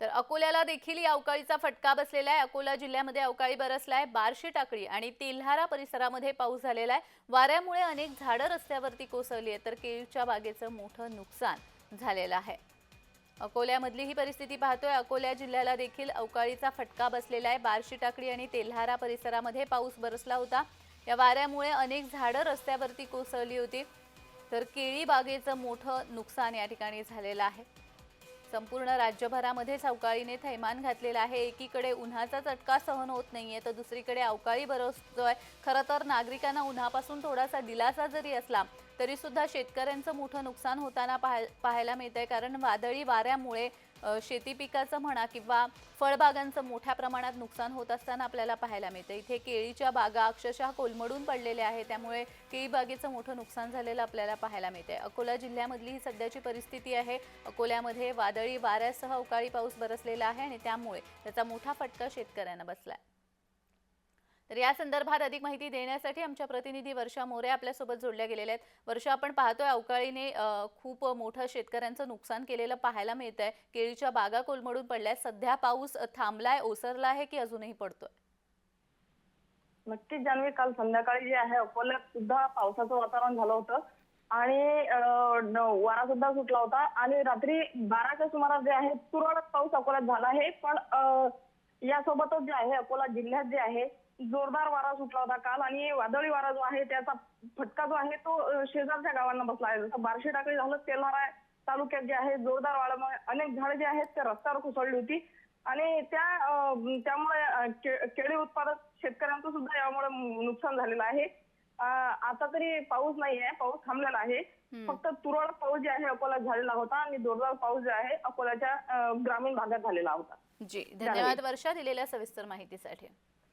तर अकोल्याला देखील या अवकाळीचा फटका बसलेला आहे. अकोला जिल्ह्यामध्ये अवकाळी बरसला आहे. बार्शी टाकळी आणि तेल्हारा परिसरामध्ये पाऊस झालेला आहे. वाऱ्यामुळे अनेक झाडं रस्त्यावरती कोसळली आहेत. तर केळीच्या बागेचं मोठं नुकसान झालेलं आहे. अकोल्यामधली ही परिस्थिती पाहतोय. अकोल्या जिल्ह्याला देखील अवकाळीचा फटका बसलेला आहे. बार्शी टाकळी आणि तेल्हारा परिसरामध्ये पाऊस बरसला होता. या वाऱ्यामुळे अनेक झाडं रस्त्यावरती कोसळली होती. तर केळी बागेचं मोठं नुकसान या ठिकाणी झालेलं आहे. संपूर्ण राज्यभरामध्ये अवकाळीने थैमान घातलेलं आहे. एकीकडे उन्हाचा चटका सहन होत नाहीये तर दुसरीकडे अवकाळी बरसतोय. खरं तर नागरिकांना उन्हापासून थोडासा दिलासा जरी असला तरी सुद्धा शेतकऱ्यांचं मोठं नुकसान होताना पाहाय पाहायला मिळतंय. कारण वादळी वाऱ्यामुळे शेती पिकाचं म्हणा किंवा फळबागांचं मोठ्या प्रमाणात नुकसान होत असताना आपल्याला पाहायला मिळतं इथे केळीच्या बागा अक्षरशः कोलमडून पडलेल्या आहेत. त्यामुळे केळी बागेचं मोठं नुकसान झालेलं आपल्याला पाहायला मिळतंय. अकोला जिल्ह्यामधली ही सध्याची परिस्थिती आहे. अकोल्यामध्ये वादळी वाऱ्यासह अवकाळी पाऊस बरसलेला आहे आणि त्यामुळे त्याचा मोठा फटका शेतकऱ्यांना बसला आहे तर या संदर्भात अधिक माहिती देण्यासाठी आमच्या प्रतिनिधी वर्षा मोरे आपल्यासोबत जोडल्या गेलेल्या आहेत. वर्षा आपण पाहतोय अवकाळीने खूप मोठं शेतकऱ्यांचं नुकसान केलेलं पाहायला मिळत आहे केळीच्या बागा कोलमडून पडल्या सध्या पाऊस थांबलाय ओसरला आहे की अजूनही पडतोय? नक्कीच जानवी. काल संध्याकाळी जे आहे अकोल्यात सुद्धा पावसाचं वातावरण झालं होतं. आणि वारा सुद्धा सुटला होता. आणि रात्री बाराच्या सुमारास जे आहे तुरळक पाऊस अकोल्यात झाला आहे. पण अं, यासोबतच जे आहे अकोला जिल्ह्यात जे आहे जोरदार वारा सुटला होता काल आणि वादळी वारा जो आहे त्याचा फटका जो आहे तो शेजारच्या गावांना बसला आहे. जसं बार्शी टाकळी झालं तेलारा तालुक्यात जे आहे जोरदार वाऱ्यामुळे अनेक झाडे जे आहेत ते रस्त्यावर कोसळली होती. आणि त्या त्यामुळे केळी उत्पादक शेतकऱ्यांचं सुद्धा यामुळे नुकसान झालेलं आहे. आता तरी पाऊस नाही आहे पाऊस थांबलेला आहे. फक्त तुरळक पाऊस जे आहे अकोल्यात झालेला होता आणि जोरदार पाऊस जे आहे अकोल्याच्या ग्रामीण भागात झालेला होता. जी धन्यवाद वर्षा दिलेल्या सविस्तर माहितीसाठी.